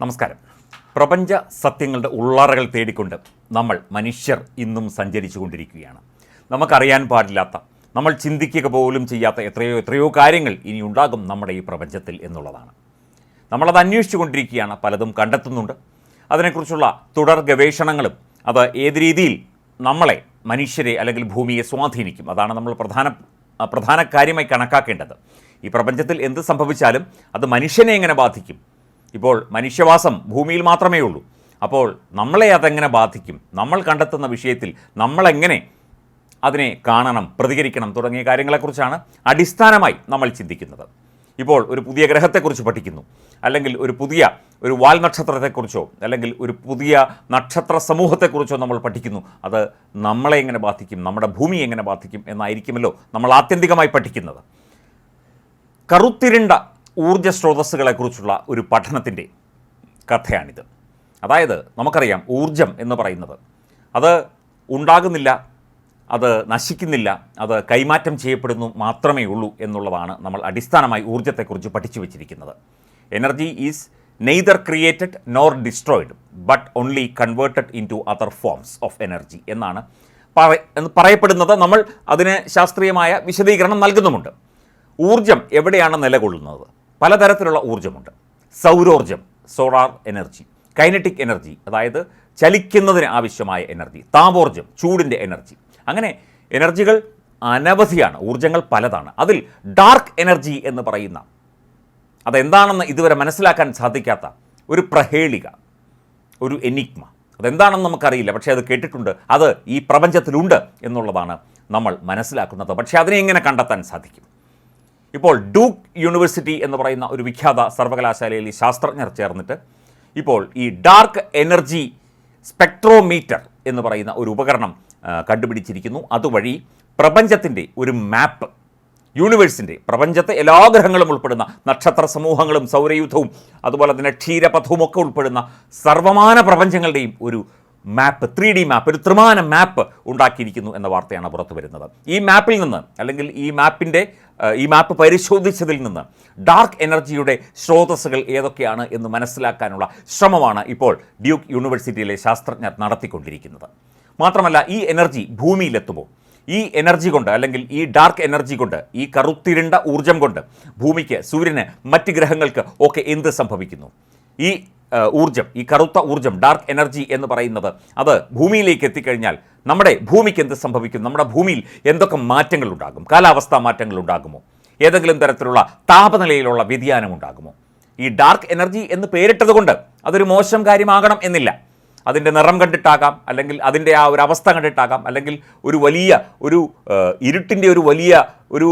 നമസ്കാരം. പ്രപഞ്ച സത്യങ്ങളുടെ ഉള്ളറകൾ തേടിക്കൊണ്ട് നമ്മൾ മനുഷ്യർ ഇന്നും സഞ്ചരിച്ചു കൊണ്ടിരിക്കുകയാണ് നമുക്കറിയാൻ പാടില്ലാത്ത നമ്മൾ ചിന്തിക്കുക പോലും ചെയ്യാത്ത എത്രയോ എത്രയോ കാര്യങ്ങൾ ഇനി ഉണ്ടാകും നമ്മുടെ ഈ പ്രപഞ്ചത്തിൽ എന്നുള്ളതാണ്. നമ്മളത് അന്വേഷിച്ചു കൊണ്ടിരിക്കുകയാണ് പലതും കണ്ടെത്തുന്നുണ്ട്. അതിനെക്കുറിച്ചുള്ള തുടർ ഗവേഷണങ്ങളും അത് ഏത് രീതിയിൽ നമ്മളെ മനുഷ്യരെ അല്ലെങ്കിൽ ഭൂമിയെ സ്വാധീനിക്കും? അതാണ് നമ്മൾ പ്രധാന പ്രധാന കാര്യമായി കണക്കാക്കേണ്ടത്. ഈ പ്രപഞ്ചത്തിൽ എന്ത് സംഭവിച്ചാലും അത് മനുഷ്യനെ എങ്ങനെ ബാധിക്കും? ഇപ്പോൾ മനുഷ്യവാസം ഭൂമിയിൽ മാത്രമേ ഉള്ളൂ. അപ്പോൾ നമ്മളെ അതെങ്ങനെ ബാധിക്കും? നമ്മൾ കണ്ടെത്തുന്ന വിഷയത്തിൽ നമ്മളെങ്ങനെ അതിനെ കാണണം പ്രതികരിക്കണം തുടങ്ങിയ കാര്യങ്ങളെക്കുറിച്ചാണ് അടിസ്ഥാനമായി നമ്മൾ ചിന്തിക്കുന്നത്. ഇപ്പോൾ ഒരു പുതിയ ഗ്രഹത്തെക്കുറിച്ച് പഠിക്കുന്നു. അല്ലെങ്കിൽ ഒരു പുതിയ ഒരു വാൽ നക്ഷത്രത്തെക്കുറിച്ചോ അല്ലെങ്കിൽ ഒരു പുതിയ നക്ഷത്ര സമൂഹത്തെക്കുറിച്ചോ നമ്മൾ പഠിക്കുന്നു. അത് നമ്മളെ എങ്ങനെ ബാധിക്കും? നമ്മുടെ ഭൂമി എങ്ങനെ ബാധിക്കും? എന്നായിരിക്കുമല്ലോ നമ്മൾ ആത്യന്തികമായി പഠിക്കുന്നത്. കറുത്തിരുണ്ട ഊർജ സ്രോതസ്സുകളെക്കുറിച്ചുള്ള ഒരു പഠനത്തിന്റെ കഥയാണിത്. അതായത് നമുക്കറിയാം ഊർജം എന്ന് പറയുന്നത് അത് ഉണ്ടാകുന്നില്ല അത് നശിക്കുന്നില്ല അത് കൈമാറ്റം ചെയ്യപ്പെടുന്നു മാത്രമേ ഉള്ളൂ എന്നുള്ളതാണ് നമ്മൾ അടിസ്ഥാനമായി ഊർജത്തെക്കുറിച്ച് പഠിച്ചു വെച്ചിരിക്കുന്നത്. Energy is neither created nor destroyed but only converted into other forms of energy എന്നാണ് എന്ന് പറയപ്പെടുന്നത്. നമ്മൾ അതിന് ശാസ്ത്രീയമായ വിശദീകരണം നൽകുന്നുമുണ്ട്. ഊർജം എവിടെയാണ് നിലകൊള്ളുന്നത്? പലതരത്തിലുള്ള ഊർജമുണ്ട്. സൗരോർജം സോളാർ എനർജി കൈനറ്റിക് എനർജി അതായത് ചലിക്കുന്നതിന് ആവശ്യമായ എനർജി താപോർജം ചൂടിന്റെ എനർജി അങ്ങനെ എനർജികൾ അനവധിയാണ് ഊർജങ്ങൾ പലതാണ്. അതിൽ ഡാർക്ക് എനർജി എന്ന് പറയുന്ന അതെന്താണെന്ന് ഇതുവരെ മനസ്സിലാക്കാൻ സാധിക്കാത്ത ഒരു പ്രഹേളിക ഒരു എനിക്മ അതെന്താണെന്ന് നമുക്കറിയില്ല പക്ഷേ അത് കേട്ടിട്ടുണ്ട്. അത് ഈ പ്രപഞ്ചത്തിലുണ്ട് എന്നുള്ളതാണ് നമ്മൾ മനസ്സിലാക്കുന്നത്. പക്ഷേ അതിനെ എങ്ങനെ കണ്ടെത്താൻ സാധിക്കും? ഇപ്പോൾ ഡൂക്ക് യൂണിവേഴ്സിറ്റി എന്ന് പറയുന്ന ഒരു വിഖ്യാത സർവകലാശാലയിൽ ശാസ്ത്രജ്ഞർ ചേർന്നിട്ട് ഇപ്പോൾ ഈ ഡാർക്ക് എനർജി സ്പെക്ട്രോമീറ്റർ എന്ന് പറയുന്ന ഒരു ഉപകരണം കണ്ടുപിടിച്ചിരിക്കുന്നു. അതുവഴി പ്രപഞ്ചത്തിന്റെ ഒരു മാപ്പ് യൂണിവേഴ്സിന്റെ പ്രപഞ്ചത്തെ എല്ലാ ഗ്രഹങ്ങളും ഉൾപ്പെടുന്ന നക്ഷത്ര സമൂഹങ്ങളും സൗരയൂഥവും അതുപോലെ തന്നെ ക്ഷീരപഥവും ഒക്കെ ഉൾപ്പെടുന്ന സർവമാന പ്രപഞ്ചങ്ങളുടെയും ഒരു മാപ്പ് ത്രീ ഡി മാപ്പ് ഒരു ത്രിമാന മാപ്പ് ഉണ്ടാക്കിയിരിക്കുന്നു എന്ന വാർത്തയാണ് പുറത്തു വരുന്നത്. ഈ മാപ്പിൽ നിന്ന് അല്ലെങ്കിൽ ഈ മാപ്പിന്റെ ഈ മാപ്പ് പരിശോധിച്ചതിൽ നിന്ന് ഡാർക്ക് എനർജിയുടെ സ്രോതസ്സുകൾ ഏതൊക്കെയാണ് എന്ന് മനസ്സിലാക്കാനുള്ള ശ്രമമാണ് ഇപ്പോൾ ഡ്യൂക്ക് യൂണിവേഴ്സിറ്റിയിലെ ശാസ്ത്രജ്ഞർ നടത്തിക്കൊണ്ടിരിക്കുന്നത്. മാത്രമല്ല ഈ എനർജി ഭൂമിയിലെത്തുമോ ഈ എനർജി കൊണ്ട് അല്ലെങ്കിൽ ഈ ഡാർക്ക് എനർജി കൊണ്ട് ഈ കറുത്തിരുണ്ട ഊർജം കൊണ്ട് ഭൂമിക്ക് സൂര്യന് മറ്റ് ഗ്രഹങ്ങൾക്ക് ഒക്കെ എന്ത് സംഭവിക്കുന്നു? ഈ ഊർജം ഊർജം ഈ കറുത്ത ഊർജം ഡാർക്ക് എനർജി എന്ന് പറയുന്നത് അത് ഭൂമിയിലേക്ക് എത്തിക്കഴിഞ്ഞാൽ നമ്മുടെ ഭൂമിക്ക് എന്ത് സംഭവിക്കും? നമ്മുടെ ഭൂമിയിൽ എന്തൊക്കെ മാറ്റങ്ങൾ ഉണ്ടാകും? കാലാവസ്ഥാ മാറ്റങ്ങൾ ഉണ്ടാകുമോ? ഏതെങ്കിലും തരത്തിലുള്ള താപനിലയിലുള്ള വ്യതിയാനം ഉണ്ടാകുമോ? ഈ ഡാർക്ക് എനർജി എന്ന് പേരിട്ടതുകൊണ്ട് അതൊരു മോശം കാര്യമാകണം എന്നില്ല. അതിന്റെ നിറം കണ്ടിട്ടാകാം അല്ലെങ്കിൽ അതിന്റെ ആ ഒരു അവസ്ഥ കണ്ടിട്ടാകാം അല്ലെങ്കിൽ ഒരു വലിയ ഒരു ഇരുട്ടിന്റെ ഒരു വലിയ ഒരു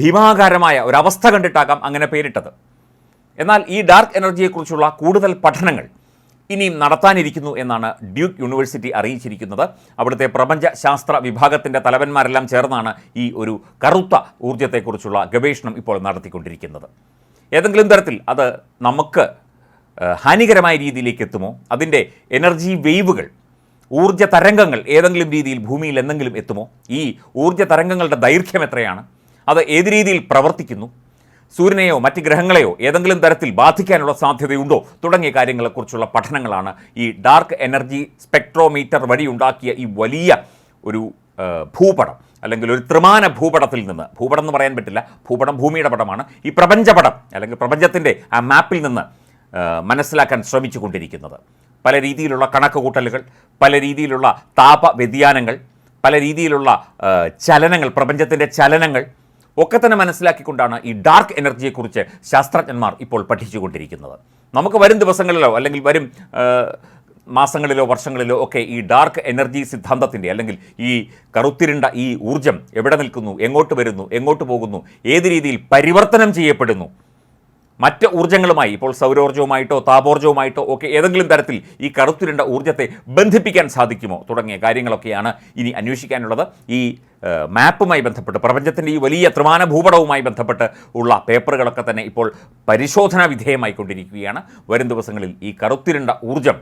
ഭീമാകാരമായ ഒരവസ്ഥ കണ്ടിട്ടാകാം അങ്ങനെ പേരിട്ടത്. എന്നാൽ ഈ ഡാർക്ക് എനർജിയെക്കുറിച്ചുള്ള കൂടുതൽ പഠനങ്ങൾ ഇനിയും നടത്താനിരിക്കുന്നു എന്നാണ് ഡ്യൂക്ക് യൂണിവേഴ്സിറ്റി അറിയിച്ചിരിക്കുന്നത്. അവിടുത്തെ പ്രപഞ്ച ശാസ്ത്ര വിഭാഗത്തിന്റെ തലവന്മാരെല്ലാം ചേർന്നാണ് ഈ ഒരു കറുത്ത ഊർജത്തെക്കുറിച്ചുള്ള ഗവേഷണം ഇപ്പോൾ നടത്തിക്കൊണ്ടിരിക്കുന്നത്. ഏതെങ്കിലും തരത്തിൽ അത് നമുക്ക് ഹാനികരമായ രീതിയിലേക്ക് എത്തുമോ? അതിന്റെ എനർജി വേവുകൾ ഊർജ തരംഗങ്ങൾ ഏതെങ്കിലും രീതിയിൽ ഭൂമിയിൽ എന്തെങ്കിലും എത്തുമോ? ഈ ഊർജ തരംഗങ്ങളുടെ ദൈർഘ്യം എത്രയാണ്? അത് ഏത് രീതിയിൽ പ്രവർത്തിക്കുന്നു? സൂര്യനെയോ മറ്റ് ഗ്രഹങ്ങളെയോ ഏതെങ്കിലും തരത്തിൽ ബാധിക്കാനുള്ള സാധ്യതയുണ്ടോ? തുടങ്ങിയ കാര്യങ്ങളെക്കുറിച്ചുള്ള പഠനങ്ങളാണ് ഈ ഡാർക്ക് എനർജി സ്പെക്ട്രോമീറ്റർ വഴി ഉണ്ടാക്കിയ ഈ വലിയ ഒരു ഭൂപടം അല്ലെങ്കിൽ ഒരു ത്രിമാന ഭൂപടത്തിൽ നിന്ന്. ഭൂപടം എന്ന് പറയാൻ പറ്റില്ല. ഭൂപടം ഭൂമിയുടെ പടമാണ്. ഈ പ്രപഞ്ചപടം അല്ലെങ്കിൽ പ്രപഞ്ചത്തിന്റെ ആ മാപ്പിൽ നിന്ന് മനസ്സിലാക്കാൻ ശ്രമിച്ചു കൊണ്ടിരിക്കുന്നത് പല രീതിയിലുള്ള കണക്കുകൂട്ടലുകൾ പല രീതിയിലുള്ള താപ വ്യതിയാനങ്ങൾ പല രീതിയിലുള്ള ചലനങ്ങൾ പ്രപഞ്ചത്തിന്റെ ചലനങ്ങൾ ഒക്കെ തന്നെ മനസ്സിലാക്കിക്കൊണ്ടാണ് ഈ ഡാർക്ക് എനർജിയെക്കുറിച്ച് ശാസ്ത്രജ്ഞന്മാർ ഇപ്പോൾ പഠിച്ചുകൊണ്ടിരിക്കുന്നത്. നമുക്ക് വരും ദിവസങ്ങളിലോ അല്ലെങ്കിൽ വരും മാസങ്ങളിലോ വർഷങ്ങളിലോ ഒക്കെ ഈ ഡാർക്ക് എനർജി സിദ്ധാന്തത്തിന്റെ അല്ലെങ്കിൽ ഈ കറുത്തിരുണ്ട ഈ ഊർജം എവിടെ നിൽക്കുന്നു എങ്ങോട്ട് വരുന്നു എങ്ങോട്ട് പോകുന്നു ഏത് രീതിയിൽ പരിവർത്തനം ചെയ്യപ്പെടുന്നു മറ്റ് ഊർജങ്ങളുമായി ഇപ്പോൾ സൗരോർജവുമായിട്ടോ താപോർജവുമായിട്ടോ ഒക്കെ ഏതെങ്കിലും തരത്തിൽ ഈ കറുത്തിരണ്ട ഊർജത്തെ ബന്ധിപ്പിക്കാൻ സാധിക്കുമോ തുടങ്ങിയ കാര്യങ്ങളൊക്കെയാണ് ഇനി അന്വേഷിക്കാനുള്ളത്. ഈ മാപ്പുമായി ബന്ധപ്പെട്ട് പ്രപഞ്ചത്തിന്റെ ഈ വലിയ ത്രിമാന ഭൂപടവുമായി ബന്ധപ്പെട്ട് ഉള്ള പേപ്പറുകളൊക്കെ തന്നെ ഇപ്പോൾ പരിശോധനാ വിധേയമായിക്കൊണ്ടിരിക്കുകയാണ് വരും ദിവസങ്ങളിൽ ഈ കറുത്തിരണ്ട ഊർജം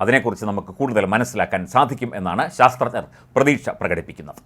അതിനെക്കുറിച്ച് നമുക്ക് കൂടുതൽ മനസ്സിലാക്കാൻ സാധിക്കും എന്നാണ് ശാസ്ത്രജ്ഞർ പ്രതീക്ഷ പ്രകടിപ്പിക്കുന്നത്.